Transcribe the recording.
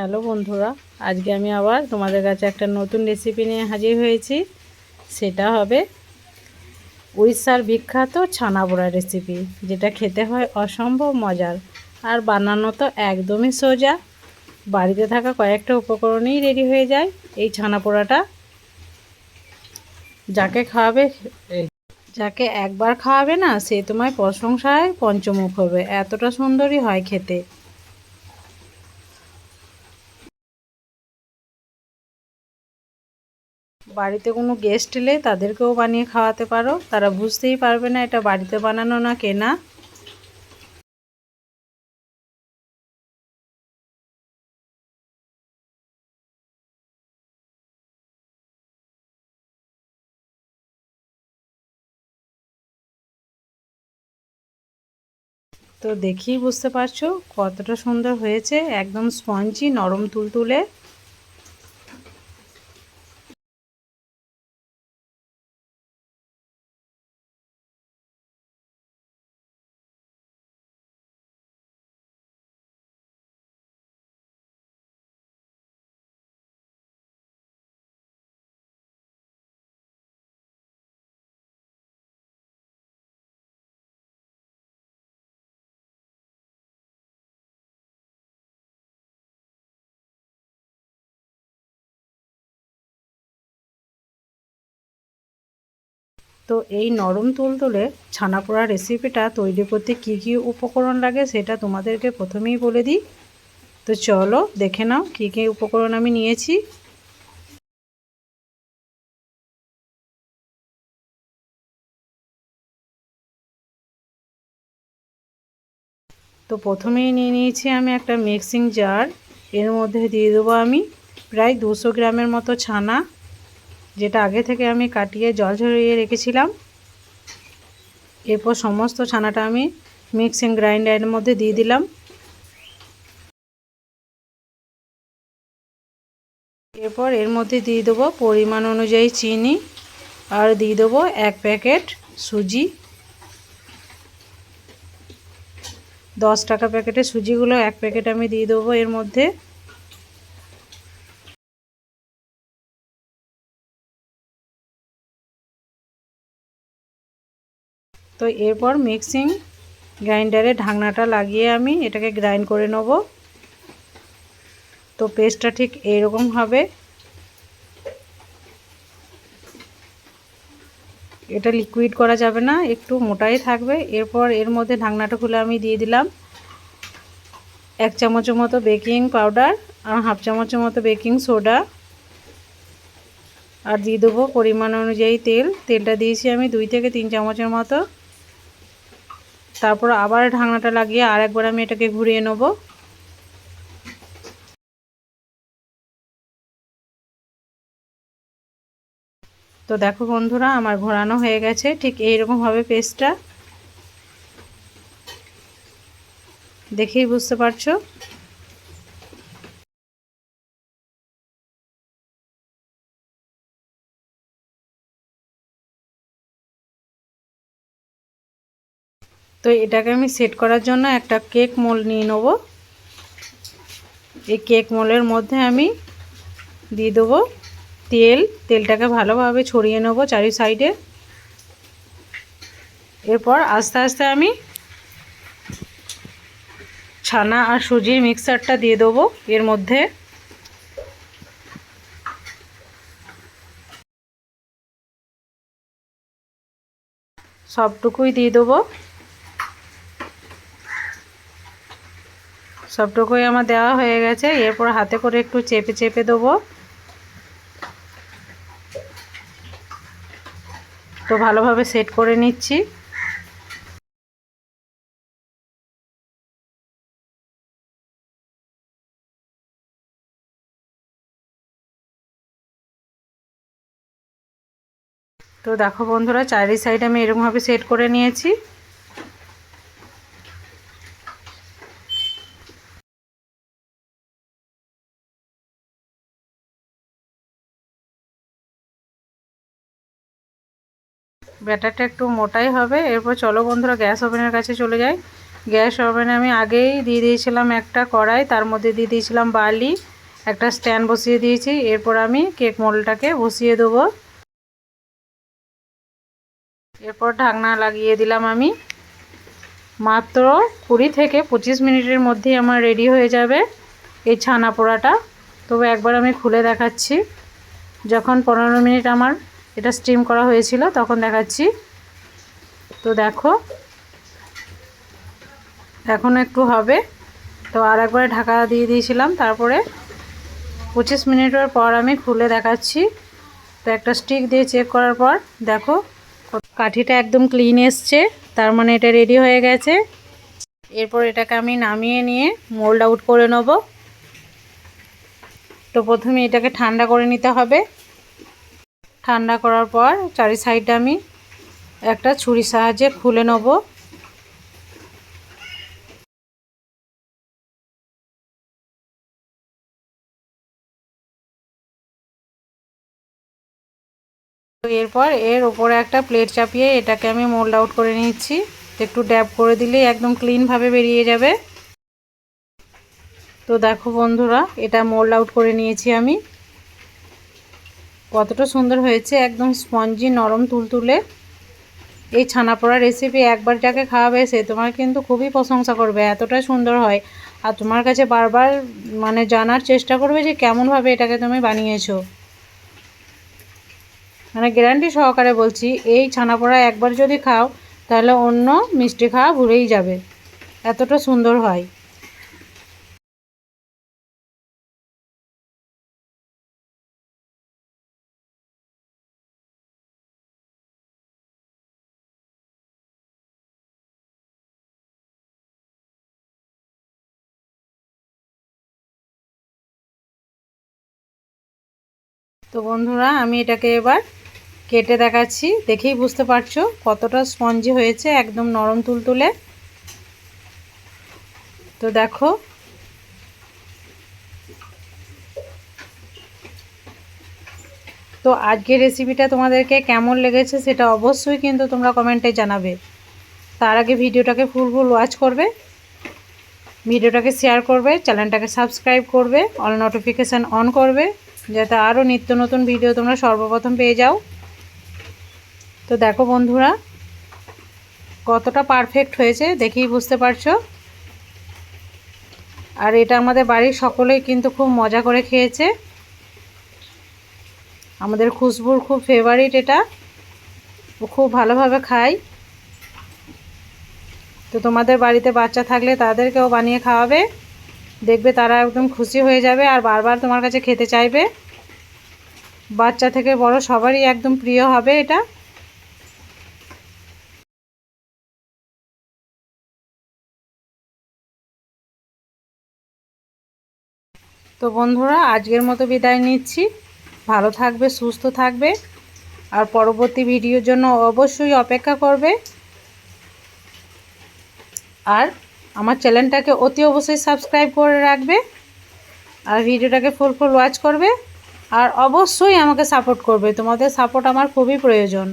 Hello বন্ধুরা, আজকে আমি আবার তোমাদের কাছে একটা নতুন রেসিপি নিয়ে হাজির হয়েছি। সেটা হবে উড়িষ্যার বিখ্যাত ছানা পোড়া রেসিপি যেটা খেতে হয় অসম্ভব মজার আর বানানো তো একদমই সোজা। বাড়িতে থাকা কয়েকটা উপকরণেই রেডি হয়ে যায় এই ছানা পোড়াটা যাকে খাওয়াবে, যাকে একবার খাওয়াবে না, সে তোমায় প্রশংসায় পঞ্চমুখ হবে। এতটা সুন্দরই হয় খেতে। বাড়িতে কোনো গেস্ট এলে তাদেরকেও বানিয়ে খাওয়াতে পারো। তারা বুঝতেই পারবে না এটা বাড়িতে বানানো না কেনা। তো দেখেই বুঝতে পারছ কতটা সুন্দর হয়েছে। একদম স্পঞ্জি নরম তুলতুলে। তো এই নরম তুলতুলে ছানা পোড়া রেসিপিটা তৈরি করতে কি কি উপকরণ লাগে সেটা তোমাদেরকে প্রথমেই বলে দিই। তো চলো দেখে নাও কী কী উপকরণ আমি নিয়েছি। তো প্রথমেই নিয়ে নিয়েছি আমি একটা মিক্সিং জার এর মধ্যে দিয়ে দেবো আমি প্রায় দুশো গ্রামের মতো ছানা। যেটা আগে থেকে আমি কাটিয়ে জল ঝরিয়ে রেখেছিলাম। এরপর সমস্ত ছানাটা আমি মিক্সিং গ্রাইন্ডারের মধ্যে দিয়ে দিলাম। এরপর এর মধ্যে দিয়ে দেবো পরিমাণ অনুযায়ী চিনি আর দিয়ে দেবো এক প্যাকেট সুজি। দশ টাকা প্যাকেটের সুজিগুলো এক প্যাকেট আমি দিয়ে দেবো এর মধ্যে। তো এরপর মিক্সিং গ্রাইন্ডারে ঢাকনাটা লাগিয়ে আমি এটাকে গ্রাইন্ড করে নেব। তো পেস্টটা ঠিক এইরকম হবে। এটা লিকুইড করা যাবে না, একটু মোটাই থাকবে। এরপর এর মধ্যে ঢাকনাটা খুলে আমি দিয়ে দিলাম এক চামচের মতো বেকিং পাউডার আর হাফ চামচের মতো বেকিং সোডা আর দিয়ে দেবো পরিমাণ অনুযায়ী তেল। তেলটা দিয়েছি আমি দুই থেকে তিন চামচের মতো। তারপর আবার ঢাকনাটা লাগিয়ে আর একবার আমি এটাকে ঘুরিয়ে নেব। তো দেখো বন্ধুরা, আমার ঘোরানো হয়ে গেছে, ঠিক এইরকম হবে পেস্টটা। দেখেই বুঝতে পারছ? তো এটাকে আমি সেট করার জন্য একটা কেক মোল নিয়ে নেব। এই কেক মোলের মধ্যে আমি দিয়ে দেবো তেল। তেলটাকে ভালোভাবে ছড়িয়ে নেব চারি সাইডে। এরপর আস্তে আস্তে আমি ছানা আর সুজির মিক্সারটা দিয়ে দেবো এর মধ্যে। সবটুকুই দিয়ে দেবো। সবটুকুই আমার দেওয়া হয়ে গেছে। এরপর হাতে করে একটু চেপে চেপে দেবো। তো ভালোভাবে সেট করে নিচ্ছি। তো দেখো বন্ধুরা, চারি সাইড আমি এরকমভাবে সেট করে নিয়েছি। ব্যাটারটা একটু মোটাই হবে। এরপর চলো বন্ধুরা, গ্যাস ওভেনের কাছে চলে যাই। গ্যাস ওভেনে আমি আগেই দিয়ে দিয়েছিলাম একটা কড়াই, তার মধ্যে দিয়ে দিয়েছিলাম বালি একটা স্ট্যান্ড বসিয়ে দিয়েছি। এরপর আমি কেক মোলটাকে বসিয়ে দেবো। এরপর ঢাকনা লাগিয়ে দিলাম আমি। মাত্র কুড়ি থেকে পঁচিশ মিনিটের মধ্যেই আমার রেডি হয়ে যাবে এই ছানা পোড়াটা। তবে একবার আমি খুলে দেখাচ্ছি। যখন পনেরো মিনিট আমার এটা স্টিম করা হয়েছিল, তখন দেখাচ্ছি। তো দেখো, এখন একটু হবে। তো আর একবারে ঢাকা দিয়ে দিয়েছিলাম, তারপরে পঁচিশ মিনিটের পর আমি খুলে দেখাচ্ছি। তো একটা স্টিক দিয়ে চেক করার পর, দেখো কাঠিটা একদম ক্লিন এসছে, তার মানে এটা রেডি হয়ে গেছে। এরপর এটাকে আমি নামিয়ে নিয়ে মোল্ড আউট করে নেব। তো প্রথমে এটাকে ঠান্ডা করে নিতে হবে। ঠান্ডা করার পর চারি সাইডটা আমি একটা ছুরির সাহায্যে খুলে নেব। এরপর এর ওপরে একটা প্লেট চাপিয়ে এটাকে আমি মোল্ড আউট করে নিচ্ছি। একটু ড্যাব করে দিলেই একদম ক্লিনভাবে বেরিয়ে যাবে। তো দেখো বন্ধুরা, এটা মোল্ড আউট করে নিয়েছি আমি। কতটা সুন্দর হয়েছে, একদম স্পঞ্জি নরম তুলতুলে। এই ছানা পোড়া রেসিপি একবার যাকে খাওয়াবে, সে তোমার কিন্তু খুবই প্রশংসা করবে, এতটা সুন্দর হয়। আর তোমার কাছে বারবার মানে জানার চেষ্টা করবে যে কেমনভাবে এটাকে তুমি বানিয়েছো। মানে গ্যারান্টি সহকারে বলছি, এই ছানা পোড়া একবার যদি খাও, তাহলে অন্য মিষ্টি খাওয়া ভুলেই যাবে। এতটা সুন্দর হয়। তো বন্ধুরা, আমি এটাকে এবার কেটে দেখাচ্ছি। দেখেই বুঝতে পারছ কতটা স্পঞ্জি হয়েছে, একদম নরম তুলতুলে। তো দেখো, তো আজকের রেসিপিটা তোমাদেরকে কেমন লেগেছে সেটা অবশ্যই কিন্তু তোমরা কমেন্টে জানাবে। তার আগে ভিডিওটাকে ফুল ফুল ওয়াচ করবে ভিডিওটাকে শেয়ার করবে চ্যানেলটাকে সাবস্ক্রাইব করবে অল নোটিফিকেশান অন করবে। যাতে আরও নিত্য নতুন ভিডিও তোমরা সর্বপ্রথম পেয়ে যাও। তো দেখো বন্ধুরা, কতটা পারফেক্ট হয়েছে, দেখেই বুঝতে পারছ? আর এটা আমাদের বাড়ির সকলেই কিন্তু খুব মজা করে খেয়েছে। আমাদের খুশবুর খুব ফেভারিট এটা। ও খুব ভালোভাবে খায়। তো তোমাদের বাড়িতে বাচ্চা থাকলে তাদেরকেও বানিয়ে খাওয়াবে। দেখবে তারা একদম খুশি হয়ে যাবে আর বারবার তোমার কাছে খেতে চাইবে। বাচ্চা থেকে বড় সবারই একদম প্রিয় হবে এটা। তো বন্ধুরা, আজকের মতো বিদায় নিচ্ছি। ভালো থাকবে, সুস্থ থাকবে। আর পরবর্তী ভিডিওর জন্য অবশ্যই অপেক্ষা করবে। আর আমার চ্যানেলটাকে অতি অবশ্যই সাবস্ক্রাইব করে রাখবে আর ভিডিওটাকে ফুল ফুল ওয়াচ করবে। আর অবশ্যই আমাকে সাপোর্ট করবে। তোমাদের সাপোর্ট আমার খুবই প্রয়োজন।